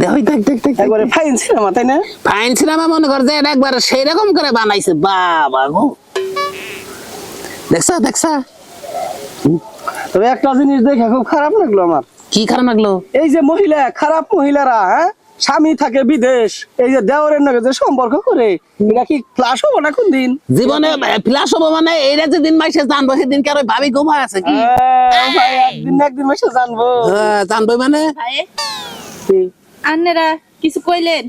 দেখ দেখ দেখ দেখ। একবারে ফাইন সিনেমা তাই না? ফাইন সিনেমা মনে কর যে এটা সেই রকম করে বানাইছে বাবা গো। দেখছা দেখছা? তবে একটা জিনিস দেখে খুব খারাপ লাগল আমার। কি খারাপ লাগল? এই যে মহিলা খারাপ মহিলারা হ্যাঁ? স্বামী থাকে বিদেশ এই যে দেওরের নাকি যে সম্পর্ক করে এটা কি ক্লাস হব না কোন দিন জীবনে ফ্লাশ হব মানে এইটা যে দিন মাইসে জানব সেদিন কারও ভাবি ঘুমায় আছে কি? আহ, একদিন একদিন মাসে জানব। হ্যাঁ, জানব মানে? আন্নেরা কিছু কইলেন?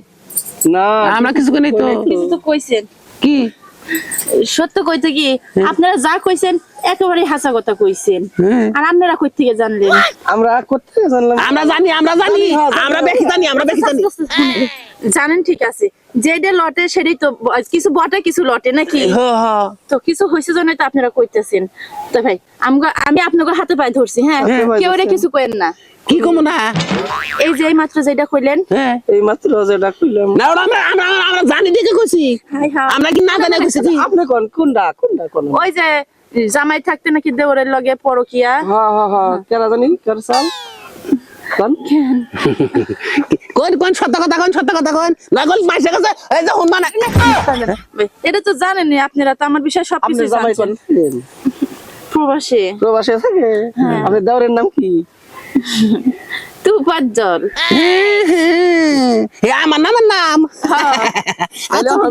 না আমরা কিছু কইনি তো। কিছু তো কইছেন। কি? সত্য কইতে কি আপনারা যা কইছেন একেবারে হাসা কথা কইছেন। হ্যাঁ। আর আপনারা কই থেকে জানলেন? আমরা করতে জানলাম আমরা জানি আমরা জানি আমরা বেশি জানি আমরা বেশি জানি। জানেন ঠিক আছে। যেটা লটে সেটাই তো কিছু বটে কিছু লটে নাকি। তো কিছু হয়েছে জন্য তো আপনারা কইতেছেন। তো ভাই আমগো- আমি আপনাকে হাতে পায়ে ধরছি হ্যাঁ? কেউ। কিছু কইেন না। কি কমো না? এই যে এই মাত্র যেটা কইলেন। হ্যাঁ। এই মাত্র যেটা কইলাম। না আমরা আমরা আমরা জানি দেখে কইছি। আমরা কি না জানি কইছি? কি আপনি কোন কোনটা কোনটা কোন? ওই যে জামাই থাকতে নাকি দেওরের লগে পরকিয়া? হ্যাঁ হ্যাঁ হ্যাঁ। কেরা জানি? কোন? কোন? কোন সত্য কথা কোন সত্য কথা কোন? না মাইসে কাছে এই যে হুনমান এটা তো জানেনই আপনারা তো আমার বিষয়ে সবকিছু প্রবাসে। প্রবাসে থাকে দেওরের নাম কি? তু আমার নাম।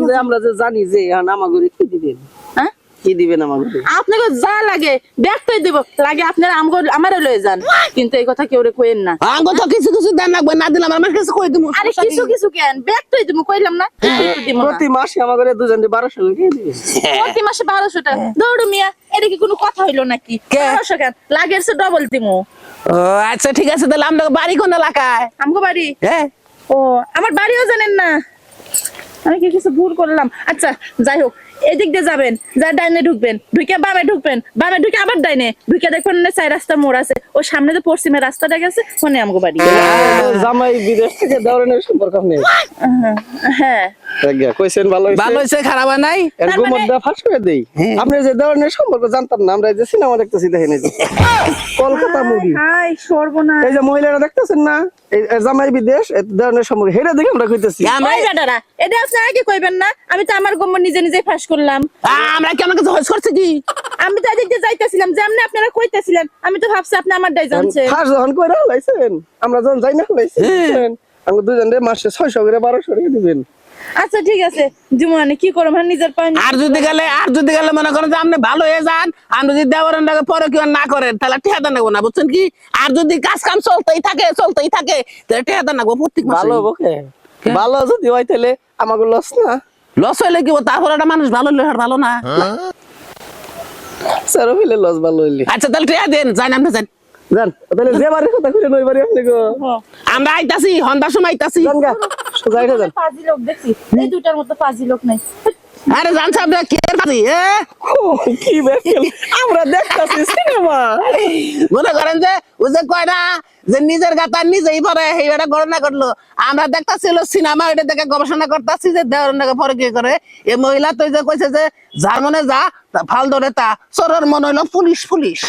যে আমরা যে জানি যে আমাগুরি কি দিবেন? হ্যাঁ? কি দিবেন আমাগুরি? আপনাকে যা লাগে ব্যক্তই দেব। লাগে আপনারা আমগো আমারও লয়ে যান। কিন্তু এই কথা কেউ কইেন না। আঙ্গ তো কিছু কিছু দেন লাগবে না দিলাম আমার কাছে কই দিমু? আরে কিছু কিছু কেন? ব্যক্তই দিব কইলাম না। একটু দিব না। প্রতি মাসে আমাগুরি দুজন বারোশো করে দিয়ে প্রতি মাসে বারোশো টাকা। দৌড় মিয়া এটা কি কোনো কথা হইল নাকি? কে? বারোশো কেন? লাগে ডবল দিমু। ও আচ্ছা ঠিক আছে তাহলে আমরা বাড়ি কোন এলাকায়? আমগো বাড়ি? হ্যাঁ। ও আমার বাড়িও জানেন না। আমি কি কিছু ভুল করলাম। আচ্ছা যাই হোক এদিক দিয়ে যাবেন যা ডাইনে ঢুকবেন। ঢুকে বামে ঢুকবেন বামে ঢুকে আবার ডাইনে। ঢুকে দেখবেন না চাই রাস্তা মোড় আছে। ও সামনে তো পশ্চিমে রাস্তাটা গেছে ওখানে আমগো বাড়ি। জামাই বিদেশ থেকে সম্পর্ক নেই। হ্যাঁ। কইছেন ভালো ভালো হয়েছে খারাপ নাই? এর তার গোমর মানে- দেওয়া ফাঁস করে দেই। আপনি যে দেওয়ানের সম্পর্ক জানতাম না আমরা যে সিনেমা দেখতেছি দেখেন এই কলকাতা মুভি হাই সর্বনাশ। এই যে মহিলারা দেখতেছেন না এই এই জামাই বিদেশ এই দেওয়ানের সম্পর্ক। হেরে দেখে আমরা কইতেছি। আমরা ওই এটা আপনি আগে কইবেন না আমি তো আমার নিজে নিজে ফাঁস করলাম। আমরা কেমন কিছু হইস করছে কি? আমি তো এদিক যাইতেছিলাম যেমনি আপনারা কইতেছিলেন আমি তো ভাবছি আপনি আমার জানছেন। ফাঁস যখন কইরা আমরা যখন যাই না হলাইছেন আমরা দুজন মাসে ছয়শো করে বারোশো করে দিবেন। আচ্ছা ঠিক আছে। জুমানে কি করব? আমার নিজের পায়ে আর যদি গেলে আর যদি গেলে মনে করেন যে আপনি ভালো হয়ে যান আর যদি দেওয়ারের নাকি পরে কেউ না করেন তাহলে ঠেহাদা নেব না বুঝছেন কি? আর যদি কাজ কাম চলতেই থাকে চলতেই থাকে তাহলে ঠেহাদা নেব প্রত্যেক মাসে ভালো বকে ভালো যদি হয় তাহলে আমাকে লস না? লস হইলে কি? তারপর একটা মানুষ ভালো হইলে আর ভালো না। স্যার হইলে লস ভালো হইলে। আচ্ছা তাহলে ঠেয়া দেন যান আপনি যান। জান তাহলে যে বাড়ির কথা কইলেন ওই বাড়ি আপনি গো। আমরা আইতাছি হন্দার সময় আইতাছি। জান গা সোজা এটা যান। পাজি লোক দেখছি। এই দুটার মতো পাজি লোক নাই। আরে জান সাহেব কে পাতি এ? কি ব্যাপার? আমরা দেখতাছি সিনেমা। মনে করেন যে ও যে কয় না যে নিজের গাতা নিজেই পরে এইবারে গণনা করল আমরা দেখতাছিল সিনেমা ওইটা দেখে গবেষণা করতেছি যে দেওয়ার পরে কি করে? এই মহিলা তো যে কইছে যে যার মনে যা ফাল ধরে তা। চোরের মনে হইল পুলিশ পুলিশ।